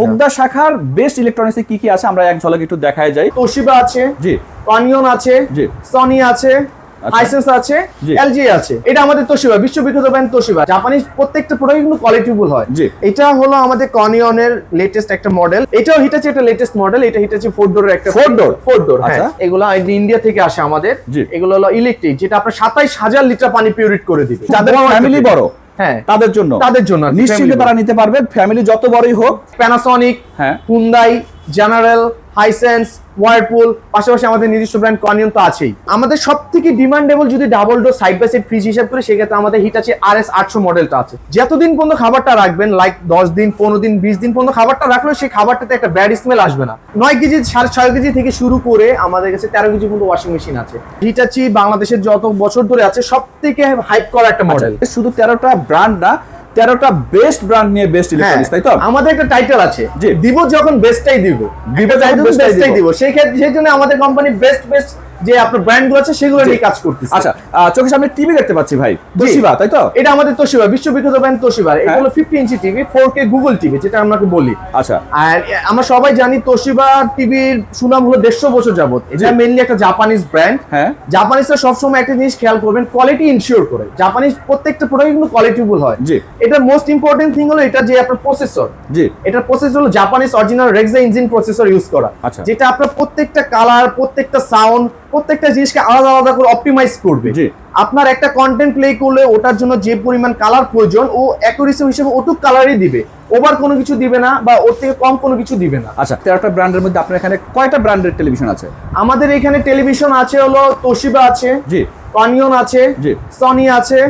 মুগদা শাখার বেস্ট ইলেকট্রনিক্সে কি কি আছে আমরা এক ঝলক একটু দেখায় যাই। তোশিবা আছে জি। কনিয়ন আছে জি। সনি আছে আচ্ছা। হাইসেন্স আছে এলজি আছে। এটা আমাদের তোশিবা বিশ্ববিখ্যাত ব্র্যান্ড তোশিবা জাপানিজ প্রত্যেকটা প্রোডাক্ট কিন্তু কোয়ালিটিফুল হয়। এটা হলো আমাদের কনিয়নের লেটেস্ট একটা মডেল এটাও হিটাচি একটা লেটেস্ট মডেল এটা হিটাচি ফোর ডোরের একটা Four door? ফোর ডোর আচ্ছা। হ্যাঁ এগুলো ইন্ডিয়া থেকে আসে আমাদের। এগুলো হলো ইলেকট্রিক যেটা আপনার সাতাইশ হাজার লিটার পানি পিউরিট করে দিবে। যাদের ফ্যামিলি বড়। হ্যাঁ। তাদের জন্য। তাদের জন্য নিশ্চিন্তে তারা নিতে পারবে। ফ্যামিলি যত বড়ই হোক প্যানাসনিক হ্যাঁ। হুন্দাই জেনারেল হাইসেন্স ওয়ারপুল পাশাপাশি আমাদের নিজস্ব ব্র্যান্ড কনিয়ন তো আছেই। আমাদের সব থেকে ডিমান্ডেবল যদি double door side by side fridge হিসাব করে, সেক্ষেত্রে আমাদের হিট আছে আর এস আটশো মডেলটা আছে। যতদিন পর্যন্ত খাবারটা রাখবেন লাইক দশ দিন, পনেরো দিন, বিশ দিন পর্যন্ত খাবারটা রাখলেও সেই খাবারটাতে একটা ব্যাড স্মেল আসবে না। নয় কেজি সাড়ে ছয় কেজি থেকে শুরু করে আমাদের কাছে তেরো কেজি পর্যন্ত ওয়াশিং মেশিন আছে। হিটাচি বাংলাদেশের যত বছর ধরে আছে সব থেকে হাইপ করা একটা মডেল শুধু তেরোটা ব্র্যান্ড না তেরোটা বেস্ট ব্র্যান্ড নিয়ে বেস্ট ইলেকট্রনিক্স তাই তো? হ্যাঁ, আমাদের একটা টাইটেল আছে। যে দিব যখন বেস্টটাই দিব। দিব যখন title best টাই bestটাই দিব। দিব। সেই ক্ষেত্রে সেই জন্য আমাদের কোম্পানি বেস্ট বেস্ট যে আপনার ব্র্যান্ডগুলো আছে সেগুলো নিয়ে কাজ করতেছে। আচ্ছা চোখের সামনে টিভি দেখতে পাচ্ছি ভাই। তোশিবা তাই তো? এটা আমাদের তোশিবা বিশ্ববিখ্যাত ব্র্যান্ড তোশিবা। এটা হ্যাঁ। হলো fifty inch TV four K Google TV যেটা আমরা বলি। আচ্ছা। আর আমরা সবাই জানি তোশিবা টিভির সুনাম হলো দেড়শো বছর যাবত এটা। মেনলি একটা জাপানিজ ব্র্যান্ড হ্যাঁ। জাপানিজরা সবসময় একটা জিনিস খেয়াল করবেন কোয়ালিটি ইনশিওর করে। জাপানিজ প্রত্যেকটা প্রোডাক্ট কিন্তু কোয়ালিটিফুল হয়। জি। এটা মোস্ট ইম্পর্টেন্ট থিং হলো এটা যে আপনার প্রসেসর জি। এটা প্রসেসর হলো Japanese original Regza engine processor use করা। আচ্ছা। যেটা আপনার প্রত্যেকটা কালার প্রত্যেকটা সাউন্ড প্রত্যেকটা জিনিসকে আলাদা আলাদা করে অপটিমাইজ করবে। আপনার একটা কন্টেন্ট প্লে করলে ওটার জন্য যে পরিমাণ কালার প্রয়োজন ও অ্যাকুরেসি হিসেবে ওটুক কালারই দিবে। ওভার কোনো কিছু দিবে না বা ওর থেকে কম কোনো কিছু দিবে না। আচ্ছা তেরোটা ব্র্যান্ডের মধ্যে আপনার এখানে কয়টা ব্র্যান্ডের টেলিভিশন আছে? আমাদের এখানে টেলিভিশন আছে হলো তোশিবা আছে জি। কানিয়ন আছে জি। সনি আছে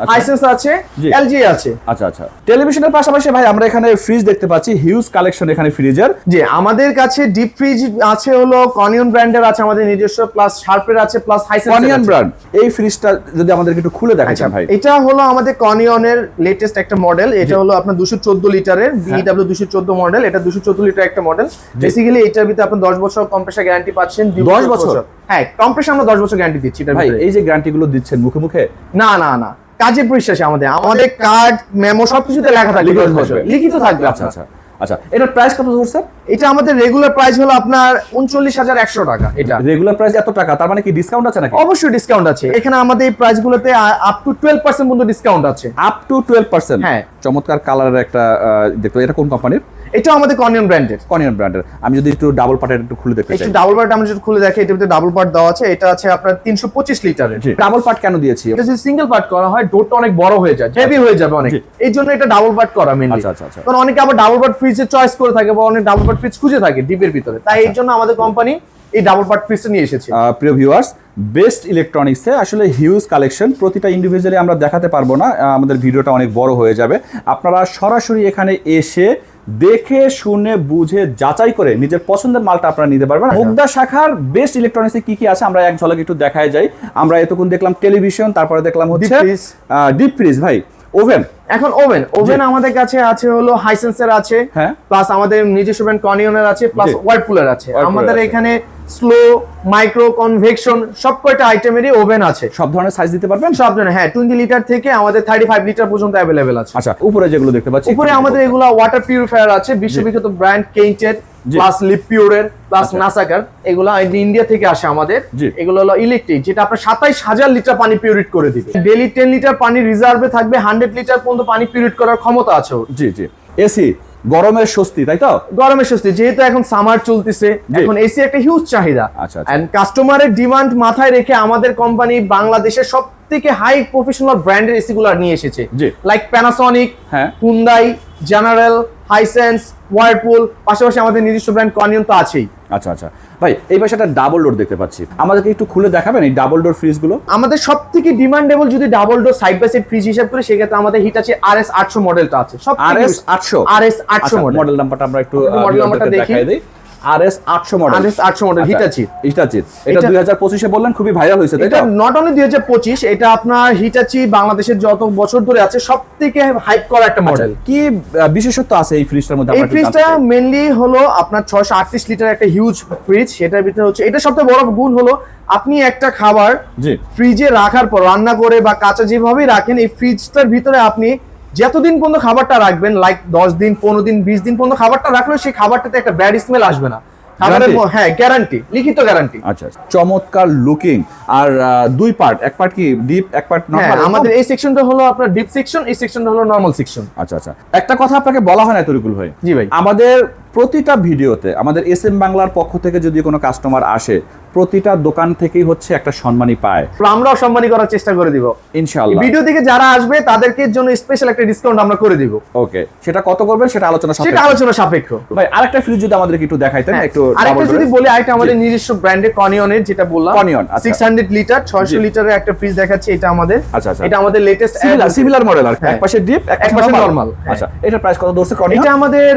আচ্ছা। হাইসেন্স আছে। এলজি আছে। আচ্ছা আচ্ছা। টেলিভিশনের পাশাপাশি ভাই আমরা এখানে ফ্রিজ দেখতে পাচ্ছি হিউজ কালেকশন এখানে ফ্রিজের যে আমাদের কাছে ডিপ ফ্রিজ আছে হলো কনিয়ন ব্র্যান্ডের আছে আমাদের নিজস্ব প্লাস শার্পের আছে প্লাস হাইসেন্স অনিয়ন ব্র্যান্ড এই ফ্রিজটা যদি আমাদেরকে একটু খুলে আচ্ছা দেখাচ্ছেন ভাই। এটা হলো আমাদের কনিয়নের লেটেস্ট একটা মডেল এটা হলো আপনার দুশো চোদ্দ লিটারের। বিডাব্লিউ দুশো চোদ্দ মডেল এটা দুশো চোদ্দ লিটার একটা মডেল বেসিক্যালি এটার ভিতরে আপনি দশ বছর কম্প্রেসার গ্যারান্টি পাচ্ছেন দুই 10 বছর? হ্যাঁ কম্প্রেসার আমরা দশ বছর গ্যারান্টি দিচ্ছি এটার ভাই এই যে গ্যারান্টি গুলো দিচ্ছেন মুখে মুখে? না না না। কাজের বিশ্বাসে আমাদের আমাদের কার্ড মেমো সবকিছুতে লেখা থাকবে লিখিত থাকবে। লিখিত থাকবে আচ্ছা আচ্ছা আচ্ছা। এটার প্রাইস কত ধরছে এটা আমাদের রেগুলার প্রাইস হলো আপনার উনচল্লিশ হাজার একশো টাকা এটা। রেগুলার প্রাইস এত টাকা তার মানে কি ডিসকাউন্ট আছে নাকি? অবশ্যই ডিসকাউন্ট আছে। এখানে আমাদের এই প্রাইস গুলোতে আপ টু টুয়েলভ পার্সেন্ট পর্যন্ত ডিসকাউন্ট আছে। আপ টু টুয়েলভ পার্সেন্ট হ্যাঁ। চমৎকার কালারের একটা দেখতে এটা কোন কোম্পানির এটাও আমাদের কনিয়ন ব্র্যান্ডের কনিয়ন ব্র্যান্ডের আমি যদি একটু ডাবল পার্টের একটু খুলে দেখতে চাই। একটু ডাবল পার্ট আমরা যদি খুলে দেখি এটার ভিতরে ডাবল পার্ট দেওয়া আছে এটা আছে আপনার তিনশো পঁচিশ লিটারের ডাবল পার্ট কেন দিয়েছি? এটা যদি সিঙ্গেল পার্ট করা হয় ডোরটা অনেক বড় হয়ে যায় হেভি হয়ে যাবে অনেক। এই জন্য এটা ডাবল পার্ট করা মেনলি আচ্ছা, আচ্ছা, আচ্ছা। কারণ অনেকে আবার ডাবল পার্ট ফ্রিজের চয়েস করে থাকে বা অনেক ডাবল পার্ট ফ্রিজ খুঁজে থাকে ডিপের ভিতরে। তাই আচ্ছা। এই জন্য আমাদের কোম্পানি এই ডাবল পার্ট ফ্রিজটা নিয়ে এসেছে। প্রিয় ভিউয়ার্স বেস্ট ইলেকট্রনিক্সে আসলে হিউজ কালেকশন প্রতিটা ইন্ডিভিজুয়ালি আমরা দেখাতে পারব না আমাদের ভিডিওটা অনেক বড় হয়ে যাবে। আপনারা সরাসরি এখানে এসে দেখে শুনে বুঝে যাচাই করে নিজের পছন্দের মালটা আপনারা নিতে পারবেন। মুগদা শাখার বেস্ট ইলেকট্রনিক্স কি কি আছে আমরা এক ঝলক একটু দেখায় যাই। আমরা এতক্ষণ দেখলাম টেলিভিশন তারপরে দেখলাম হচ্ছে। ডিপ ফ্রিজ ভাই। ওভেন এখন ওভেন ওভেন আমাদের কাছে আছে হলো হাইসেন্সের আছে হ্যাঁ। প্লাস আমাদের নিজস্ব ব্র্যান্ড কনিয়নের আছে প্লাস। ওয়ার্লপুলের আছে। আমাদের এখানে স্লো মাইক্রো কনভেকশন সব কয়টা আইটেমেরই ওভেন আছে। সব ধরনের সাইজ দিতে পারবেন? সব ধরনের হ্যাঁ টোয়েন্টি লিটার থেকে আমাদের থার্টি ফাইভ লিটার পর্যন্ত অ্যাভেলেবেল আছে। আচ্ছা উপরে যেগুলো দেখতে পাচ্ছি উপরে আমাদের এগুলো ওয়াটার পিউরিফায়ার আছে বিশ্ববিখ্যাত ব্র্যান্ড কেইটেড জি। প্লাস লিপ পিওরের প্লাস আচ্ছা। নাসাকার এগুলো ইন্ডিয়া থেকে আসে আমাদের। এগুলো হলো ইলেকট্রিক যেটা আপনার সাতাইশ হাজার লিটার পানি পিউরিট করে দিবে ডেলি টেন লিটার পানি রিজার্ভে থাকবে হান্ড্রেড লিটার পর্যন্ত পানি পিউরিট করার ক্ষমতা আছে জি জি এসি গরমের স্বস্তি তাই তো গরমের স্বস্তি যেহেতু এখন সামার চলতেছে। এখন এসি একটা হিউজ চাহিদা আচ্ছা, আচ্ছা। এন্ড কাস্টমারের ডিমান্ড মাথায় রেখে আমাদের কোম্পানি বাংলাদেশের সব থেকে হাই প্রফেশনাল ব্র্যান্ডের এসি গুলো নিয়ে এসেছে। লাইক প্যানাসনিক হ্যাঁ। হুন্দাই জেনারেল হাইসেন্স ওয়ারপুল পাশাপাশি আমাদের নিজস্ব ব্র্যান্ড কনিয়ন তো আছেই। আচ্ছা আচ্ছা। ভাই এই পাশে একটা ডাবল ডোর দেখতে পাচ্ছি। আমাদেরকে একটু খুলে দেখাবেন এই ডাবল ডোর ফ্রিজগুলো? আমাদের সব থেকে ডিমান্ডেবল যদি double door side by side fridge হিসাব করে সেক্ষেত্রে আমাদের হিট আছে আর এস আটশো মডেলটা আছে। সব আর এস আটশো? আর এস আটশো মডেল মডেল নাম্বারটা আমরা একটু মডেল নাম্বারটা দেখাই দিই। আর এস আটশো মডেল আর এস আটশো মডেল হিটাচি হিটাচি এটা এটা- দুই হাজার পঁচিশে বললেন খুবই ভাইরাল হয়েছে এটা নট অনলি দুই হাজার পঁচিশ এটা আপনার হিটাচি বাংলাদেশের যত বছর ধরে আছে সব থেকে হাইপ করা একটা মডেল আচ্ছা, কি বিশেষত্ব আছে এই ফ্রিজটার মধ্যে এই ফ্রিজটা চাই। মেনলি হলো আপনার ছয়শো আটত্রিশ লিটার একটা হিউজ ফ্রিজ সেটার ভিতরে হচ্ছে এটা সবথেকে বড় গুণ হলো আপনি একটা খাবার ফ্রিজে রাখার পর রান্না করে বা কাঁচা যেভাবেই রাখেন এই ফ্রিজটার ভিতরে আপনি যতদিন পর্যন্ত খাবারটা রাখবেন লাইক দশ দিন পনেরো দিন বিশ দিন পর্যন্ত খাবারটা রাখলে সেই খাবারটাতে একটা ব্যাড স্মেল আসবে না। খাবারের হ্যাঁ গ্যারান্টি লিখিত গ্যারান্টি আচ্ছা। চমৎকার লুকিং আর দুই পার্ট এক পার্ট কি ডিপ এক পার্ট হ্যাঁ আমাদের এই সেকশনটা হলো আপনার ডিপ সেকশন এই সেকশনটা হলো নর্মাল সেকশন আচ্ছা আচ্ছা। একটা কথা আপনাকে বলা হয় না তরিকুল ভাই জি ভাই। আমাদের প্রতিটা ভিডিওতে আমাদের এস এম বাংলার পক্ষ থেকে যদি কোনো কাস্টমার আসে প্রতিটা দোকান থেকেই হচ্ছে একটা সম্মানই পায়। আমরাও সম্মানী করার চেষ্টা করে দিব। ইনশাআল্লাহ। ভিডিও থেকে যারা আসবে তাদেরকে জন্য স্পেশাল একটা ডিসকাউন্ট আমরা করে দিব। ওকে সেটা কত করবেন? সেটা আলোচনা সাপেক্ষ। সেটা আলোচনা সাপেক্ষ। ভাই আরেকটা ফ্রিজ যদি আমাদেরকে একটু দেখাইতেন হ্যাঁ, একটু আরেকটা যদি বলি আরেকটা আমাদের নিজস্ব ব্র্যান্ডের কনিয়নের যেটা বললাম। সিক্স হান্ড্রেড লিটার ছয়শো জি। লিটারের একটা ফ্রিজ দেখাচ্ছি এটা আমাদের। আচ্ছা, আচ্ছা। এটা আমাদের লেটেস্ট সিমিলার সিমিলার মডেল আর। এক পাশে ডিপ এক পাশে নরমাল। আচ্ছা এটার প্রাইস কত ধরছে কনিয়ন এটা আমাদের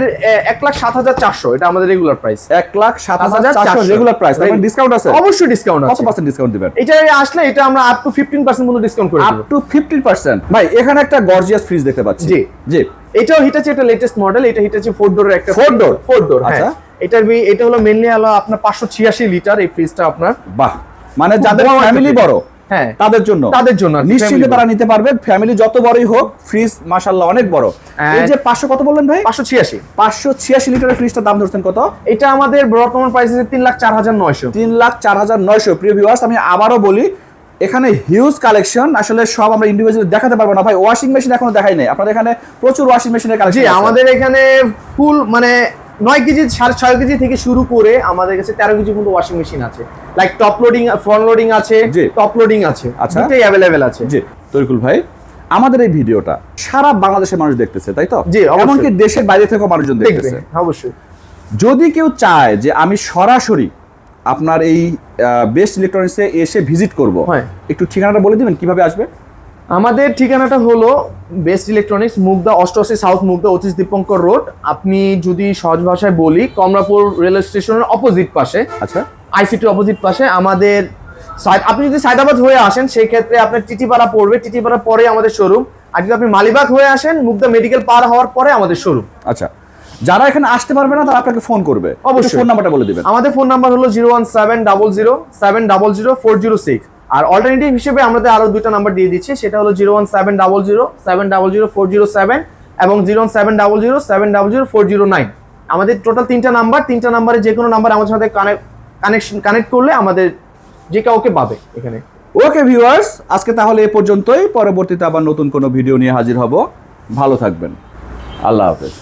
এক লাখ সাত হাজার চারশো এটা আমাদের রেগুলার প্রাইস এক লাখ সাত হাজার চারশো রেগুলার প্রাইস ডিসকাউন্ট আছে? অবশ্যই ডিসকাউন্ট কত পার্সেন্ট ডিসকাউন্ট দিবেন? এটা আসলে এটা আমরা আপ টু ফিফটিন পার্সেন্ট মতো ডিসকাউন্ট করে আপ টু ফিফটি পার্সেন্ট ভাই এখানে একটা গর্জিয়াস ফ্রিজ দেখতে পাচ্ছি। জি। জি। এটাও হিটাচি একটা লেটেস্ট মডেল এটা হিটাচি ফোর ডোরের একটা Four door? ফোর ডোর আচ্ছা। হ্যাঁ এটার বি- এটা হলো মেনলি হলো আপনার পাঁচশো ছিয়াশি লিটার এই ফ্রিজটা আপনার বাহ। মানে যাদের ফ্যামিলি বড়। হ্যাঁ। তাদের জন্য। তাদের জন্য নিশ্চিন্তে তারা নিতে পারবে। ফ্যামিলি যত বড়ই হোক ফ্রিজ মাশাল্লাহ অনেক বড়। হ্যাঁ। এই যে পাঁচশো কত বললেন ভাই? পাঁচশো ছিয়াশি। পাঁচশো ছিয়াশি লিটারের ফ্রিজটার দাম ধরছেন কত? এটা আমাদের বর্তমান প্রাইস আছে তিন লাখ চার হাজার নয়শো। তিন লাখ চার হাজার নয়শো। প্রিয় ভিউয়ার্স আমি আবারও বলি এখানে হিউজ কালেকশন আসলে সব আমরা ইন্ডিভিজুয়ালি দেখাতে পারব না ভাই। ওয়াশিং মেশিন এখনও দেখাই নাই। আপনাদের এখানে প্রচুর ওয়াশিং মেশিনের কালেকশন আমাদের এখানে ফুল মানে নয় কেজি সাড়ে ছয় কেজি থেকে শুরু করে আমাদের কাছে তেরো কেজি পর্যন্ত ওয়াশিং মেশিন আছে like top loading front loading আছে। টপ লোডিং আছে আচ্ছা। দুটোই অ্যাভেলেবেল আছে জি তরিকুল ভাই আমাদের এই ভিডিওটা সারা বাংলাদেশের মানুষ দেখতেছে তাই তো জি। এমনকি দেশের বাইরে থেকেও মানুষজন দেখতেছে অবশ্যই যদি কেউ চায় যে আমি সরাসরি আপনার এই বেস্ট ইলেকট্রনিক্সে এসে ভিজিট করব হ্যাঁ। একটু ঠিকানাটা বলে দিবেন কীভাবে আসবে আমাদের ঠিকানাটা হলো বেস্ট ইলেকট্রনিক্স মুগদা অষ্টআশি সাউথ মুগদা অতীশ দীপঙ্কর রোড। আপনি যদি সহজ ভাষায় বলি কমলাপুর রেল স্টেশনের অপোজিট পাশে আচ্ছা। আইসিটি অপোজিট পাশে আমাদের সাই- আপনি যদি সায়দাবাদ হয়ে আসেন সেই ক্ষেত্রে আপনার টিটিপাড়া পড়বে। টিটিপাড়া পরে আমাদের শোরুম আর যদি আপনি মালিবাগ হয়ে আসেন মুগদা মেডিকেল পার হওয়ার পরে আমাদের শোরুম আচ্ছা। যারা এখানে আসতে পারবে না তারা আপনাকে ফোন করবে। অবশ্যই। ফোন নাম্বারটা বলে দিবেন। আমাদের ফোন নাম্বার হলো zero one seven double zero seven double zero four zero six আর অল্টারনেটিভ হিসেবে আমাদের আরও দুইটা নাম্বার দিয়ে দিচ্ছি, সেটা হলো zero one seven double zero seven double zero four zero seven এবং zero one seven double zero seven double zero four zero nine আমাদের টোটাল তিনটা নাম্বার তিনটা নাম্বারে যে কোনো নাম্বার আমাদের সাথে কানেকশন কানেক্ট করলে আমাদের যে কাউকে পাবে এখানে। ওকে ভিউয়ার্স আজকে তাহলে এ পর্যন্তই। পরবর্তীতে আবার নতুন কোনো ভিডিও নিয়ে হাজির হব। ভালো থাকবেন। আল্লাহ হাফেজ।